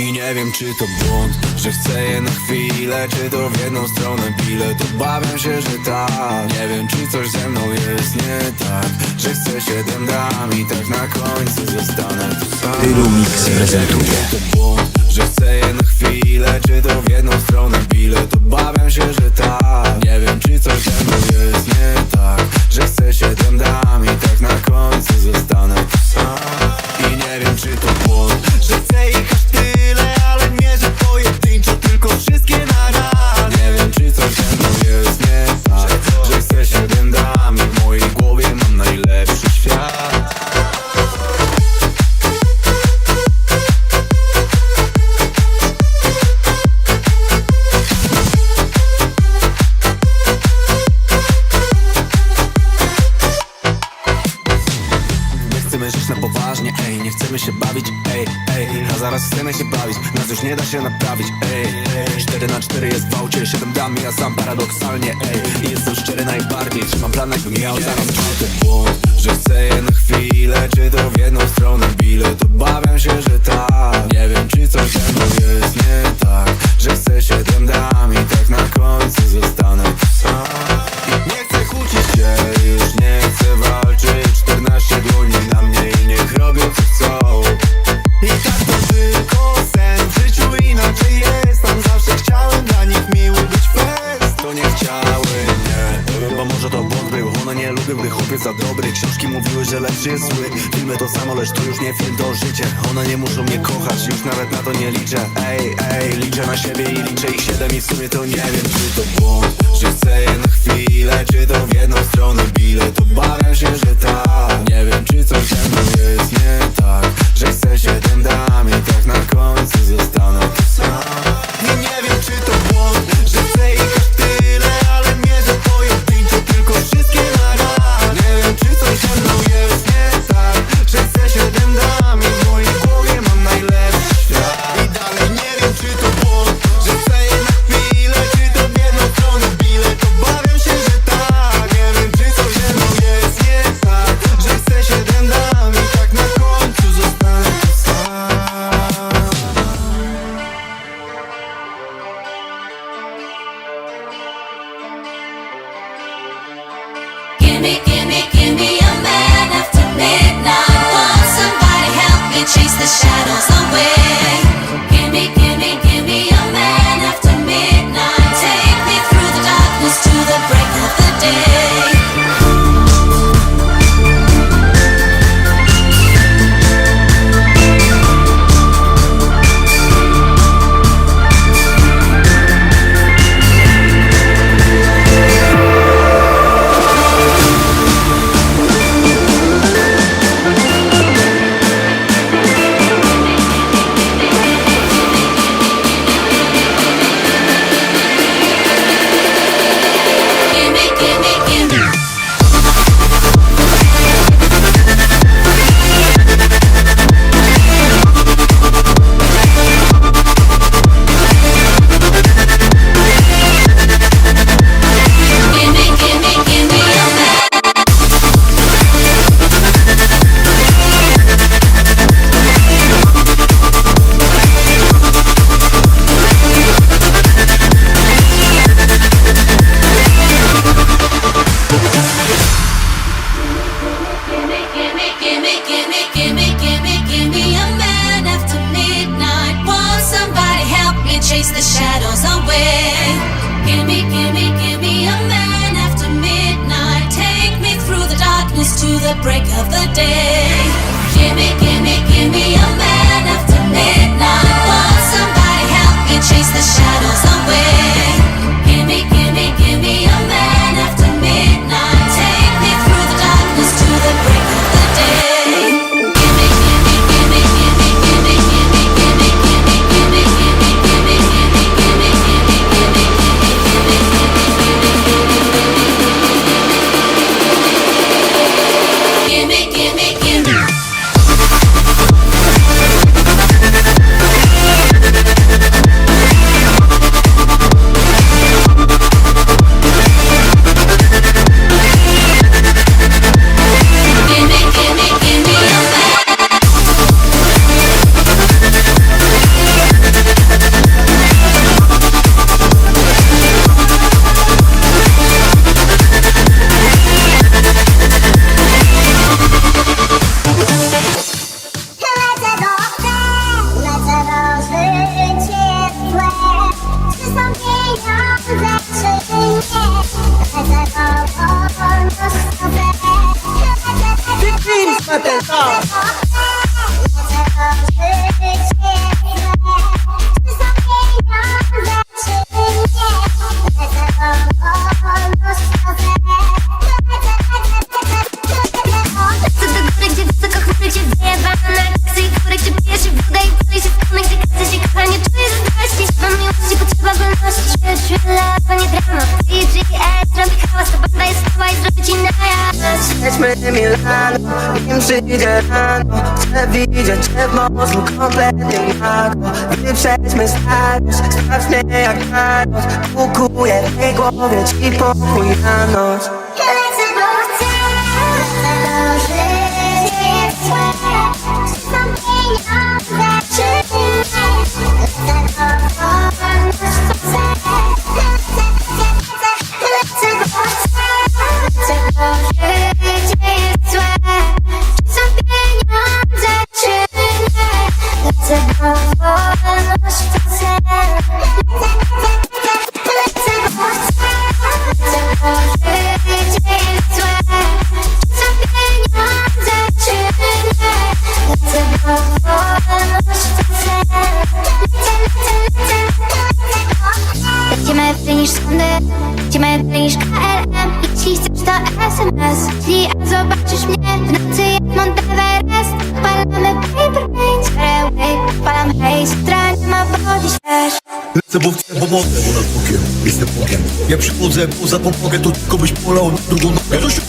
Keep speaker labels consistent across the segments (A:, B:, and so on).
A: I nie wiem czy to błąd, że chcę je na chwilę Czy to w jedną stronę bilet Obawiam się, że tak. Nie wiem czy coś ze mną jest nie tak Że chcę się dędami Tak na końcu zostanę tu sam.
B: Tylu Mix prezentuje.
A: Że chcę je na chwilę Czy to w jedną stronę bilet. Obawiam się, że tak. Nie wiem czy coś ze mną jest nie tak Że chcę się dędami Tak na końcu zostanę sam. I nie wiem czy to błąd Że chcę ich aż tyle Ale mierzę pojedynczo Tylko wszystkie na raz Nie wiem czy coś ze mną jest nie tak Że chcę się dędami zaraz chcemy się bawić, nas już nie da się naprawić, ej, ej. 4 na 4 jest w aucie, 7 dam ja sam paradoksalnie, ej. I jestem szczery najbardziej, trzymam plan jakbym miał Czy to błąd, że chcę je na chwilę Czy to w jedną stronę bilet Obawiam się, że tak Nie wiem czy coś ze mną jest nie tak. Że chcę się dędami, tak na końcu zostanę sam był One nie lubią, gdy chłopiec za dobry. Książki mówiły, że lepszy jest zły. Filmy to samo, lecz to już nie film, to życie. One nie muszą mnie kochać, już nawet na to nie liczę. Ej, ej, liczę na siebie i liczę ich siedem I w sumie to nie wiem, czy to błąd Że chcę je na chwilę, czy to w jedną stronę bilet Obawiam się, że tak. Nie wiem, czy coś ze mną jest nie tak Że chcę się dędami, tak na końcu zostanę sam. I nie wiem, czy to błąd Że chcę ich
C: the break of the day.
D: Milano Nim przyjdzie rano. Chcę widzieć Cię w moczu kompletnie nago. Wyprzedźmy starość Sprawdź mnie jak Thanos Kukuję w tej głowie Ci pokój na noc.
B: Chcę, bo chcę
E: pomogę Ponad Bogiem, jestem Bogiem. Ja przychodzę poza pomogę, to tylko byś polał na drugą nogę. Rosiu!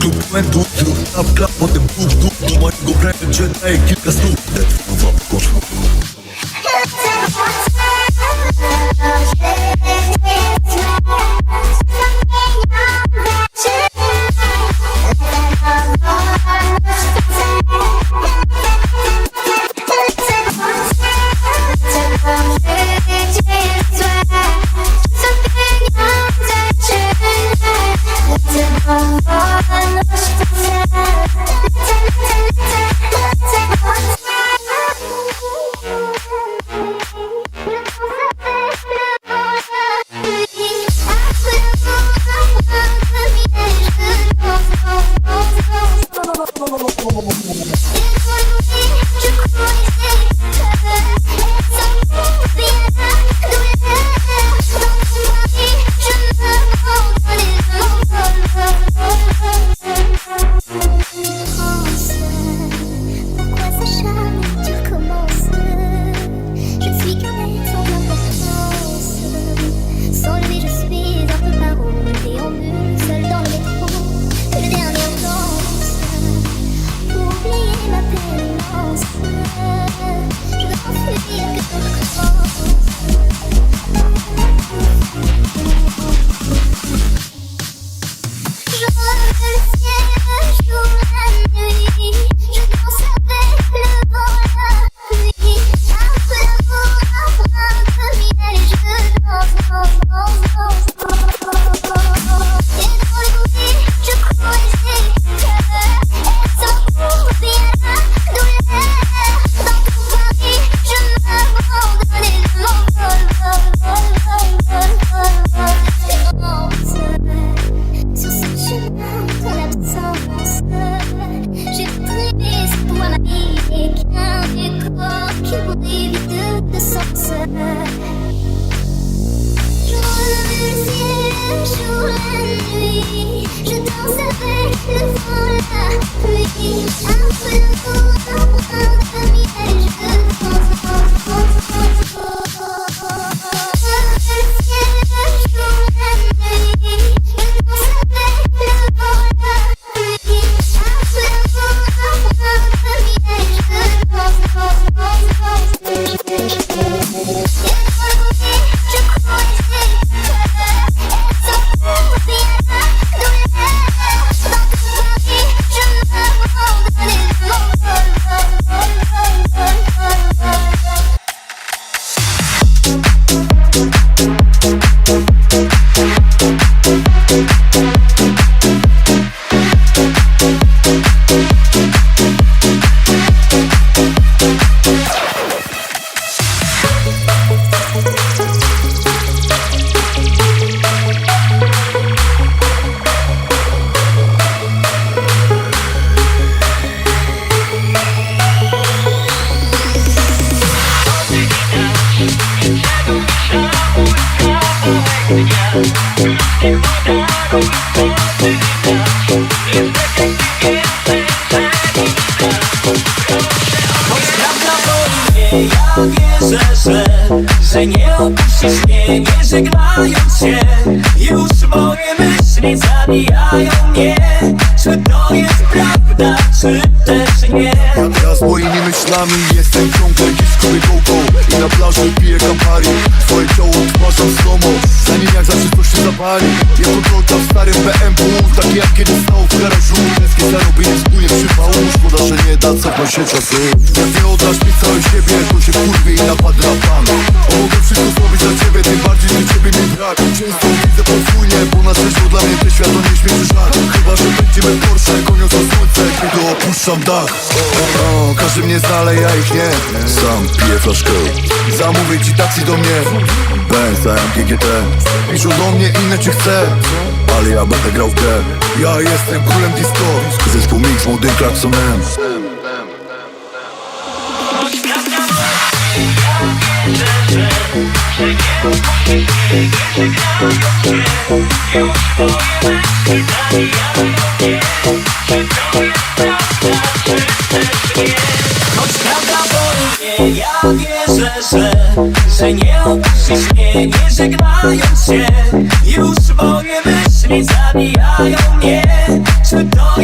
E: Klub błędu, zrób klap, klap, potem dół, dół Do mojego bręczy daję kilka stóp.
C: Że nie opuścisz mnie, nie żegnając się. Już moje myśli zabijają mnie. Czy to jest prawda, czy też nie?
F: Ja z moimi myślami jestem ciągle gdzieś w I na plaży piję Campari Twoje ciało odtwarzam slomo Zanim jak zawsze coś się zapali. Jako droga w starym BMW Taki jak kiedyś stało w garażu. Tęsknię za robienie wspólnie przypału. Szkoda, że nie da cofnąć się czasy. Jak nie oddasz mi całej siebie To się kurwie i napadnę na pan O, mogę wszystko zrobić dla ciebie Tym bardziej, że ciebie mi brak. Często widzę podwójnie Bo na trzeźwo dla mnie ten świat to nie śmieszy żart Chyba, że będziemy Porsche Goniąc za słońce, kiedy opuszczam dach. O, Każdy mnie zna, ale ja ich nie. Sam piję flaszkę. Zamówię ci taksi do mnie. Benz, AMGGT Piszą do mnie inne czy chcę. Ale ja będę grał w grę. Ja jestem królem disco. Zespół mix młodym klaksonem
C: Że nie opuścisz mnie, nie żegnając się. Już moje myśli zabijają mnie. Czy to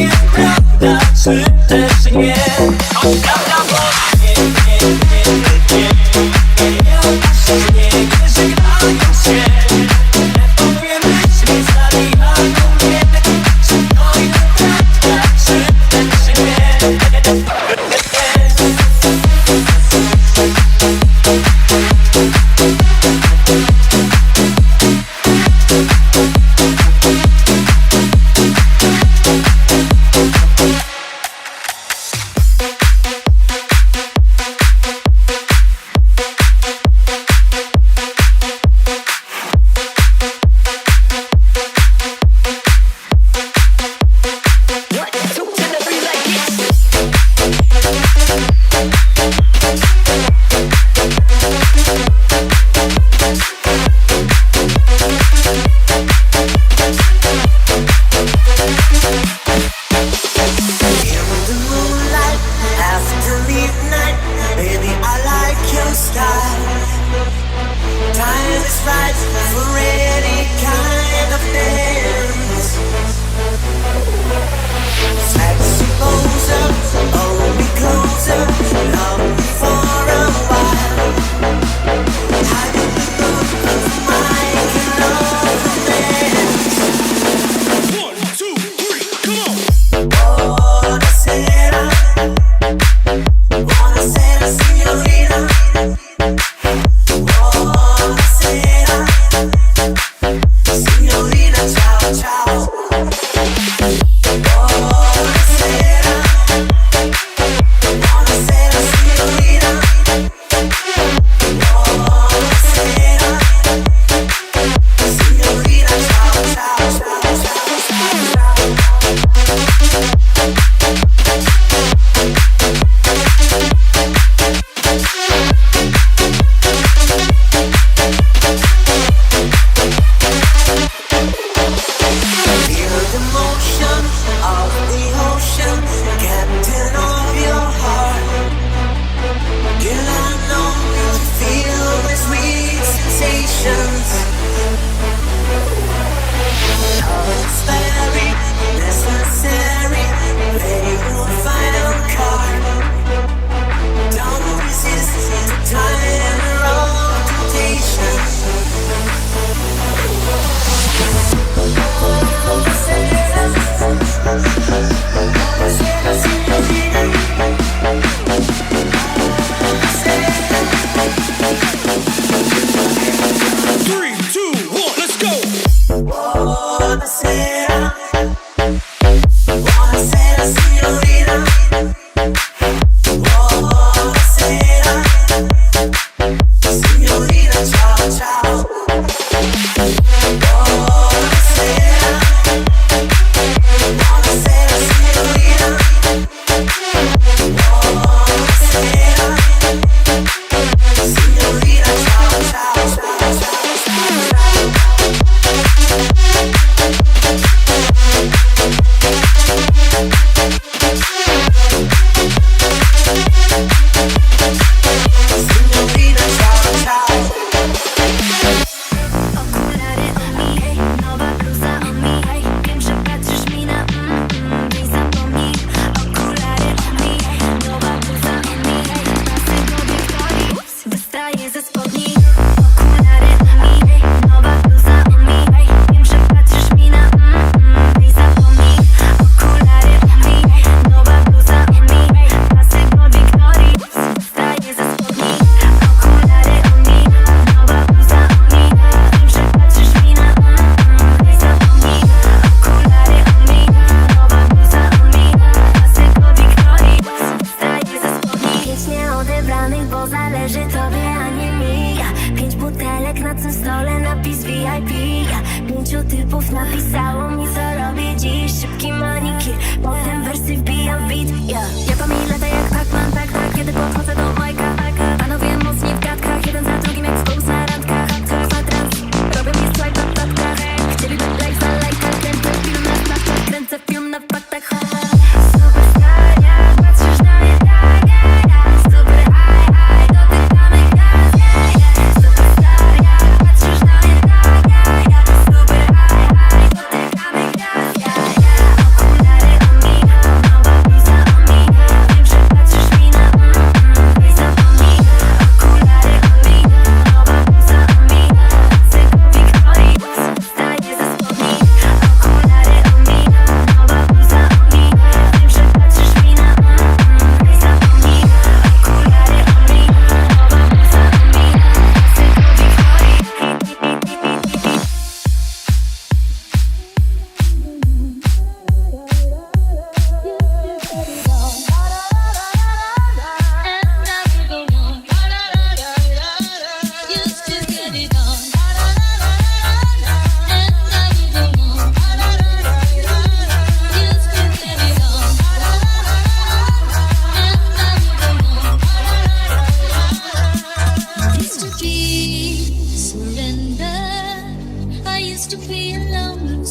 C: czy też nie? Choć prawda boli mnie, nie, nie, nie, nie, nie,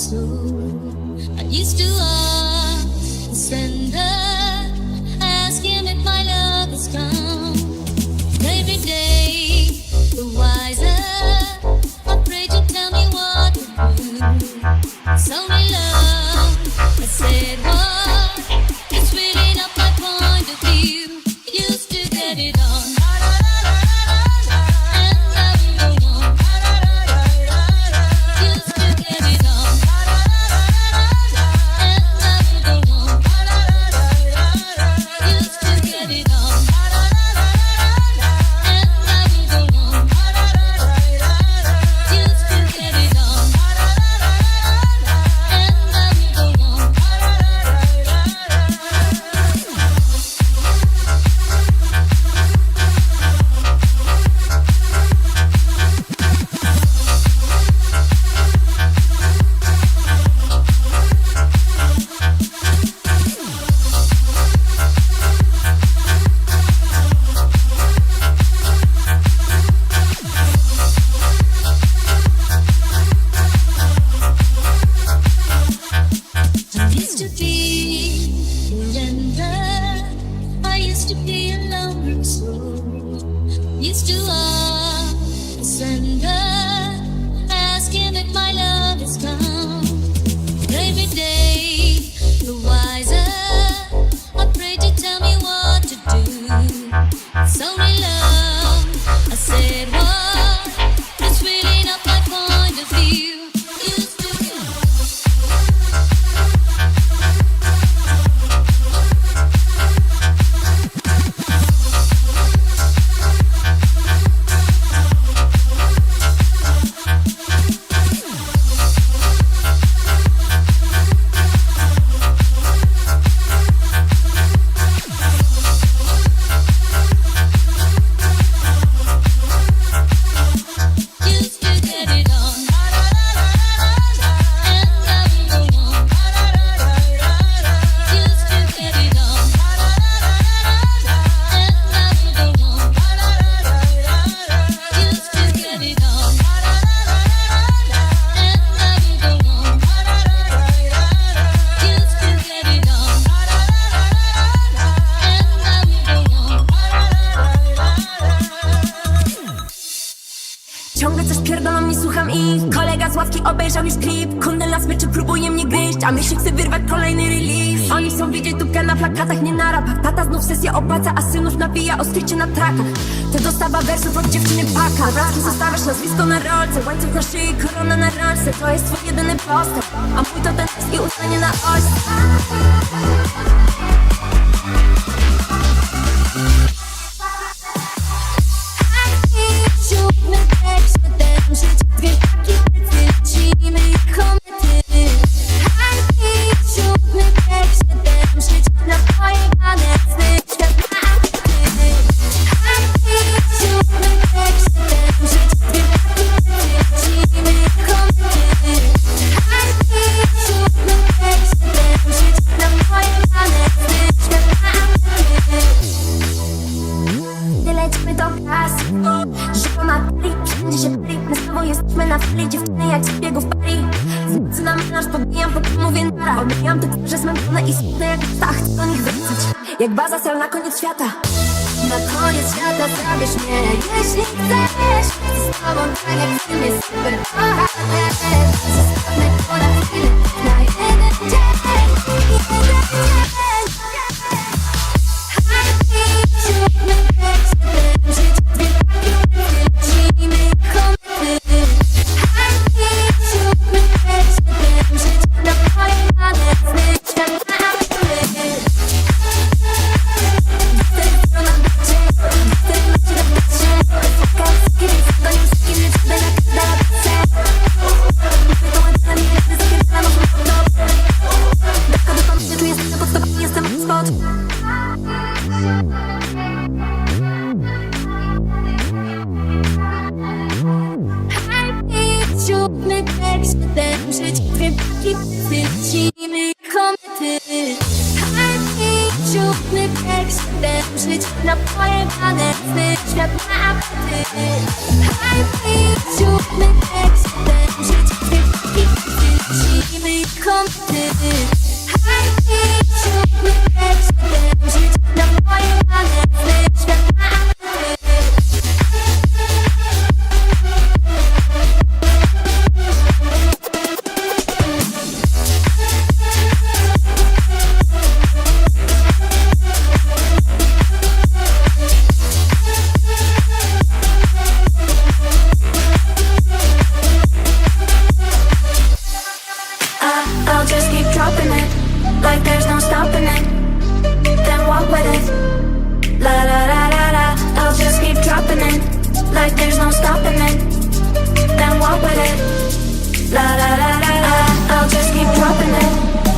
C: so się
G: chce wyrwać kolejny release. Oni chcą widzieć dupkę na plakatach, nie na rapach. Tata znów sesję opłaca, a synów nabija ostrycie na trakach. To dostawa wersów od dziewczyny paka. Obrazki zostawiasz nazwisko na rolce. Łańcuch na szyi, korona na rolce. To jest twój jedyny postęp. A mój to ten i uznanie na ojca. I need you na tekst, patrzeć na pojebane sny Świat na apetyt. Hype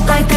G: like that.